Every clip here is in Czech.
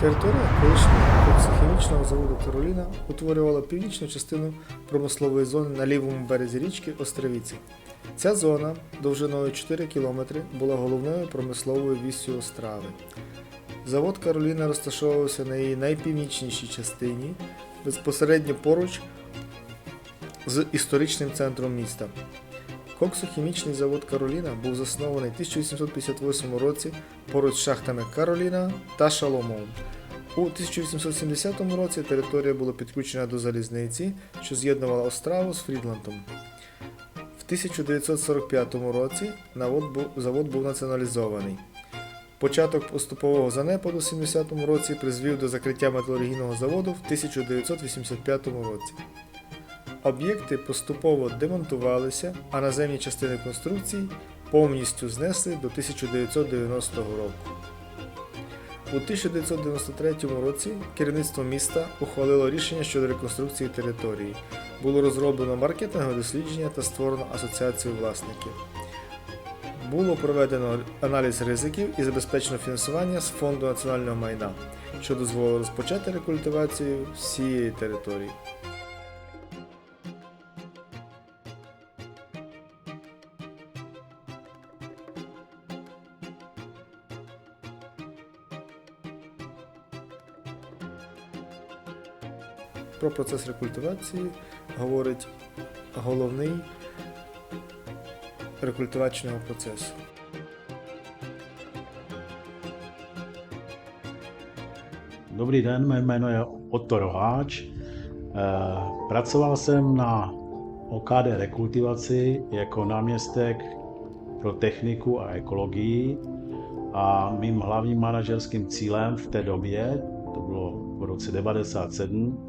Територія колишнього коксохімічного заводу Кароліна утворювала північну частину промислової зони на лівому березі річки Островіці. Ця зона довжиною 4 км була головною промисловою віссю Острави. Завод Кароліна розташовувався на її найпівнічнішій частині, безпосередньо поруч з історичним центром міста. Коксохімічний завод Кароліна був заснований в 1858 році поруч з шахтами Кароліна та Шаломон. У 1870 році територія була підключена до залізниці, що з'єднувала Остраву з Фрідландом. В 1945 році завод був націоналізований. Початок поступового занепаду в 70 році призвів до закриття металургійного заводу в 1985 році. Об'єкти поступово демонтувалися, а наземні частини конструкцій повністю знесли до 1990 року. У 1993 році керівництво міста ухвалило рішення щодо реконструкції території. Було розроблено маркетингове дослідження та створено асоціацію власників. Було проведено аналіз ризиків і забезпечено фінансування з Фонду національного майна, що дозволило розпочати рекультивацію всієї території. Про процес рекультивації говорить головний рекультиваційного процесу. Dobrý den, mé jméno je Otto Roháč. Eh, Pracoval jsem na OKD rekultivaci jako náměstek pro techniku a ekologii a mým hlavním manažerským cílem v té době, to bylo v roce 97, eh,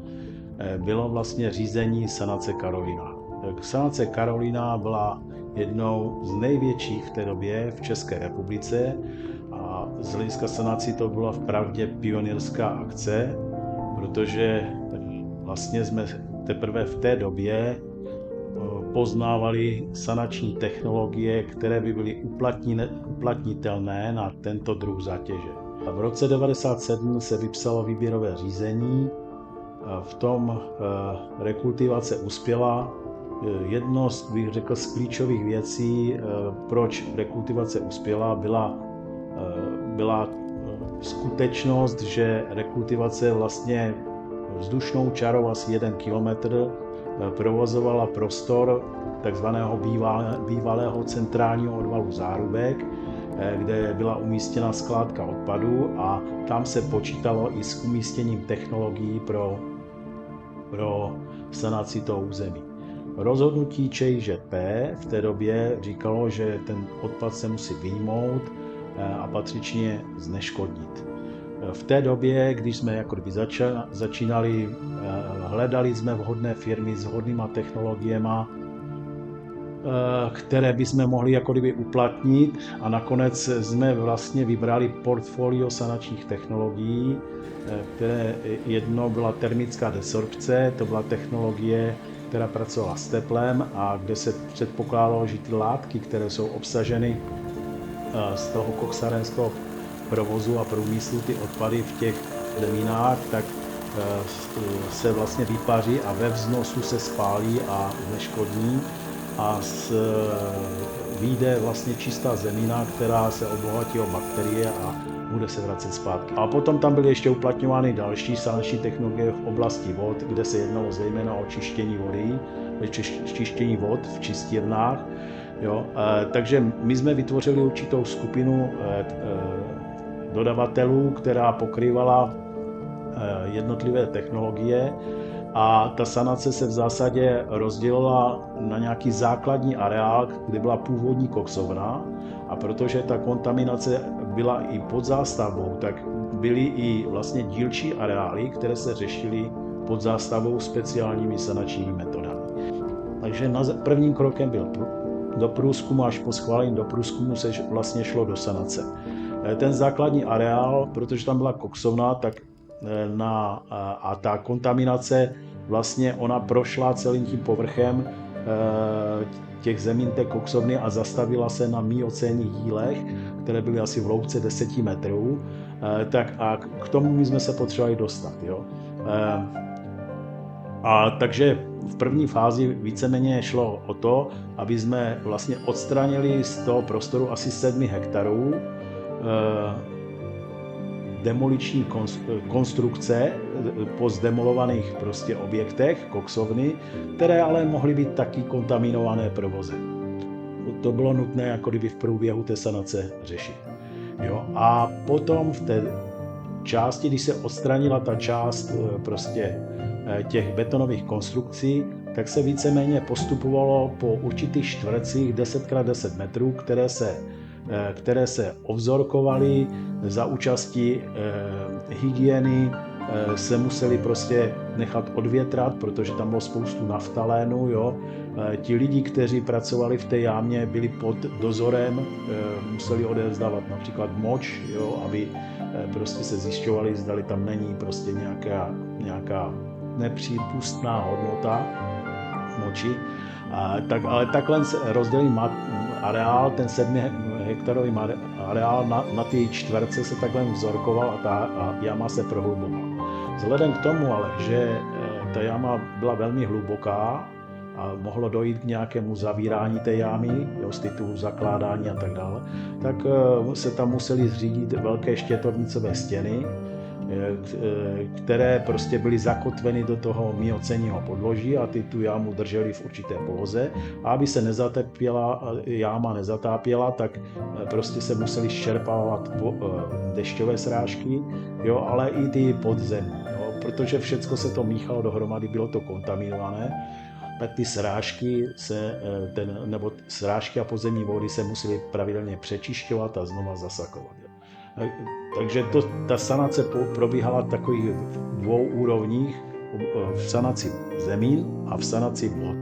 bylo vlastně řízení sanace Karolina. Sanace Karolina byla jednou z největších v té době v České republice a z hlediska sanací to byla vpravdě pionýrská akce, protože vlastně jsme teprve v té době eh, poznávali sanační technologie, které by byly uplatnitelné na tento druh zátěže. V roce 1997 se vypsalo výběrové řízení, v tom eh, rekultivace uspěla. Eh, Jedno z, bych řekl, z klíčových věcí, eh, proč rekultivace uspěla, byla byla skutečnost, že rekultivace vlastně vzdušnou čarou asi jeden kilometr provozovala prostor takzvaného bývalé- bývalého centrálního odvalu Zárubek, kde byla umístěna skládka odpadů a tam se počítalo i s umístěním technologií pro, pro sanaci toho území. Rozhodnutí ČIŽP v té době říkalo, že ten odpad se musí vyjmout eh, a patřičně zneškodnit. Eh, V té době, když jsme jako kdyby začínali, eh, hledali jsme vhodné firmy s vhodnýma technologiemi, které bychom mohli jako kdyby uplatnit. A nakonec jsme vlastně vybrali portfolio sanačních technologií, eh, které jedno byla termická desorpce, to byla technologie, která pracovala s teplem a kde se předpokládalo, že ty látky, které jsou obsaženy eh, z toho koksarenského provozu a průmyslu, ty odpady v těch zemínách, tak eh, se vlastně vypaří a ve vznosu se spálí a zneškodní a z, eh, vyjde vlastně čistá zemina, která se obohatí o bakterie a bude se vracet zpátky. A potom tam byly ještě uplatňovány další sanační technologie v oblasti vod, kde se jednalo zejména o čištění vody, čiš- čištění vod v čistírnách. Jo, eh, takže my jsme vytvořili určitou skupinu t- eh, dodavatelů, která pokrývala eh, jednotlivé technologie a ta sanace se v zásadě rozdělila na nějaký základní areál, kde byla původní koksovna a protože ta kontaminace byla i pod zástavbou, tak byly i vlastně dílčí areály, které se řešily pod zástavou speciálními sanačními metodami. Takže na, prvním krokem byl do průzkumu, až po schválení do průzkumu se vlastně šlo do sanace. Eh, Ten základní areál, protože tam byla koksovna, tak na, a, a ta kontaminace vlastně ona prošla celým tím povrchem těch zemín té koksovny a zastavila se na miocénních dílech, které byly asi v hloubce 10 metrů, tak a k tomu my jsme se potřebovali dostat. Jo. A takže v první fázi víceméně šlo o to, aby jsme vlastně odstranili z toho prostoru asi 7 hektarů demoliční konstrukce po zdemolovaných prostě objektech, koksovny, které ale mohly být taky kontaminované provozem. To bylo nutné jako kdyby v průběhu té sanace řešit. Jo? A potom v té části, když se odstranila ta část eh, prostě eh, těch betonových konstrukcí, tak se víceméně postupovalo po určitých čtvercích 10x10 metrů, které se které se ovzorkovaly za účasti eh, hygieny, eh, se museli prostě nechat odvětrat, protože tam bylo spoustu naftalénu. Jo. Ti lidi, kteří pracovali v té jámě, byli pod dozorem, museli odevzdávat například moč, jo, aby prostě se zjišťovali, zdali tam není prostě nějaká, nějaká nepřípustná hodnota moči. A, tak, ale takhle rozdělí areál, ten 7 hektarový areál na, na ty čtverce se takhle vzorkoval a ta a jama se prohlubovala. Vzhledem k tomu ale, že eh, ta jama byla velmi hluboká a mohlo dojít k nějakému zavírání té jámy, jo, z titulu zakládání a tak dále, tak eh, se tam museli zřídit velké štětovnicové stěny, které prostě byly zakotveny do toho miocenního podloží a ty tu jámu drželi v určité poloze. A aby se nezatepěla, jáma nezatápěla, tak eh, prostě se museli ščerpávat eh, dešťové srážky, jo, ale i ty podzemní, jo, protože všechno se to míchalo dohromady, bylo to kontaminované tak ty srážky se, ten, nebo srážky a podzemní vody se musely pravidelně přečišťovat a znova zasakovat. Takže to, ta sanace probíhala v takových dvou úrovních, v sanaci zemín a v sanaci vod.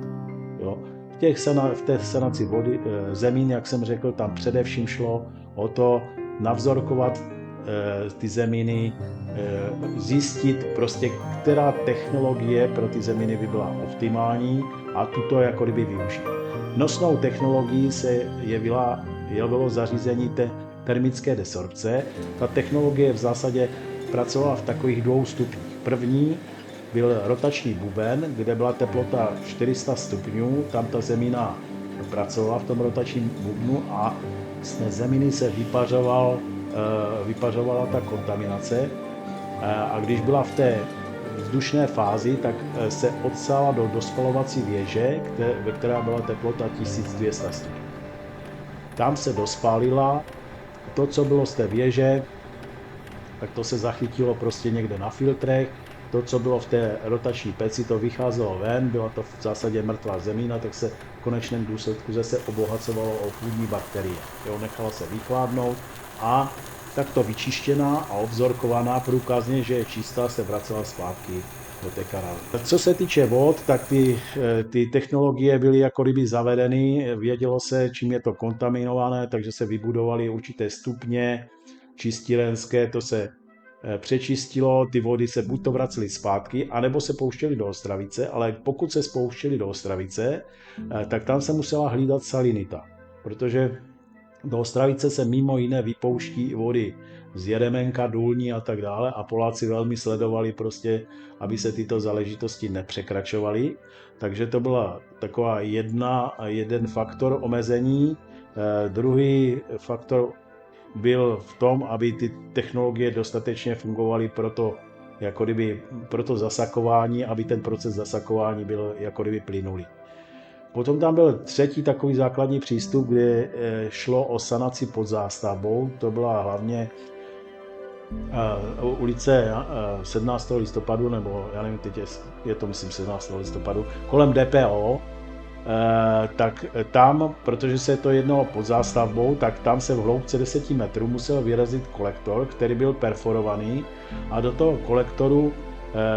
Jo. V, těch sana, v té sanaci vody, eh, zemín, jak jsem řekl, tam především šlo o to navzorkovat eh, ty zeminy, eh, zjistit prostě, která technologie pro ty zeminy by byla optimální a tuto jako kdyby využít. Nosnou technologií se jevila, jevilo zařízení te, termické desorpce. Ta technologie v zásadě pracovala v takových dvou stupních. První byl rotační buben, kde byla teplota 400 stupňů, tam ta zemina pracovala v tom rotačním bubnu a z té zeminy se vypařoval, eh, vypařovala ta kontaminace eh, a když byla v té vzdušné fázi, tak eh, se odsala do dospalovací věže, ve která byla teplota 1200 stupňů. Tam se dospálila to, co bylo z té věže, tak to se zachytilo prostě někde na filtrech, to, co bylo v té rotační peci, to vycházelo ven, byla to v zásadě mrtvá zemina, tak se v konečném důsledku zase obohacovalo o půdní bakterie. Jo, nechala se vychladnout a takto vyčištěná a obzorkovaná průkazně, že je čistá, se vracela zpátky do té kanály. Co se týče vod, tak ty, eh, ty technologie byly jako kdyby zavedeny, vědělo se, čím je to kontaminované, takže se vybudovaly určité stupně čistírenské, to se eh, přečistilo, ty vody se buď to vracely zpátky, anebo se pouštěly do Ostravice, ale pokud se spouštěly do Ostravice, eh, tak tam se musela hlídat salinita, protože do Ostravice se mimo jiné vypouští vody z Jeremenka, Důlní a tak dále a Poláci velmi sledovali prostě, aby se tyto záležitosti nepřekračovaly. Takže to byla taková jedna, jeden faktor omezení. Eh, druhý faktor byl v tom, aby ty technologie dostatečně fungovaly pro to, jako kdyby, pro to zasakování, aby ten proces zasakování byl jako kdyby plynulý. Potom tam byl třetí takový základní přístup, kde eh, šlo o sanaci pod zástavbou. To byla hlavně eh, ulice 17. Eh, listopadu, nebo já nevím, teď je, je to myslím 17. listopadu, kolem DPO, tak tam, protože se to jednalo pod zástavbou, tak tam se v hloubce 10 metrů musel vyrazit kolektor, který byl perforovaný a do toho kolektoru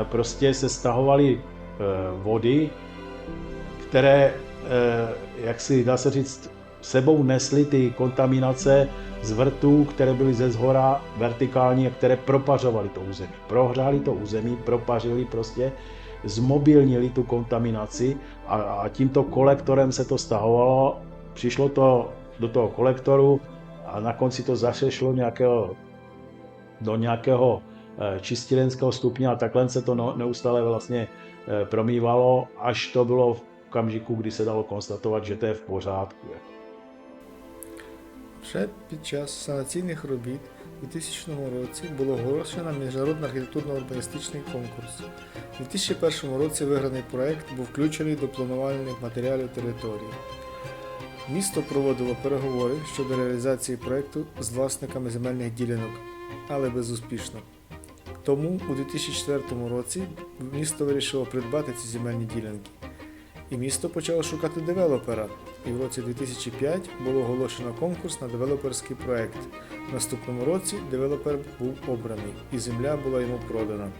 prostě se stahovaly vody které, eh, jak si dá se říct, sebou nesly ty kontaminace z vrtů, které byly ze zhora vertikální a které propařovaly to území. Prohřáli to území, propařili prostě zmobilnili tu kontaminaci a, a tímto kolektorem se to stahovalo, přišlo to do toho kolektoru a na konci to zase šlo nějakého, do nějakého eh, čistilenského stupně a takhle se to no- neustále vlastně eh, promývalo, až to bylo v okamžiku, kdy se dalo konstatovat, že to je v pořádku. Ще під час санаційних робіт у 2000 році було оголошено міжнародний архітектурно-урбаністичний конкурс. У 2001 році виграний проект був включений до планувальних матеріалів території. Місто проводило переговори щодо реалізації проекту з власниками земельних ділянок, але безуспішно. Тому у 2004 році місто вирішило придбати ці земельні ділянки. І місто почало шукати девелопера. І в році 2005 було оголошено конкурс на девелоперський проект. В наступному році девелопер був обраний і земля була йому продана.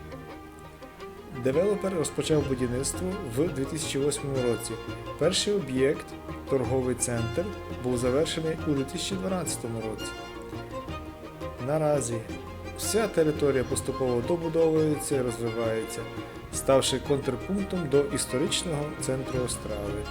Девелопер розпочав будівництво в 2008 році. Перший об'єкт, торговий центр, був завершений у 2012 році. Наразі вся територія поступово добудовується і розвивається, ставши контрпунктом до історичного центру Острави.